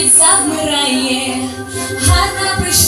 Навіть завмирає, гарна прийшла.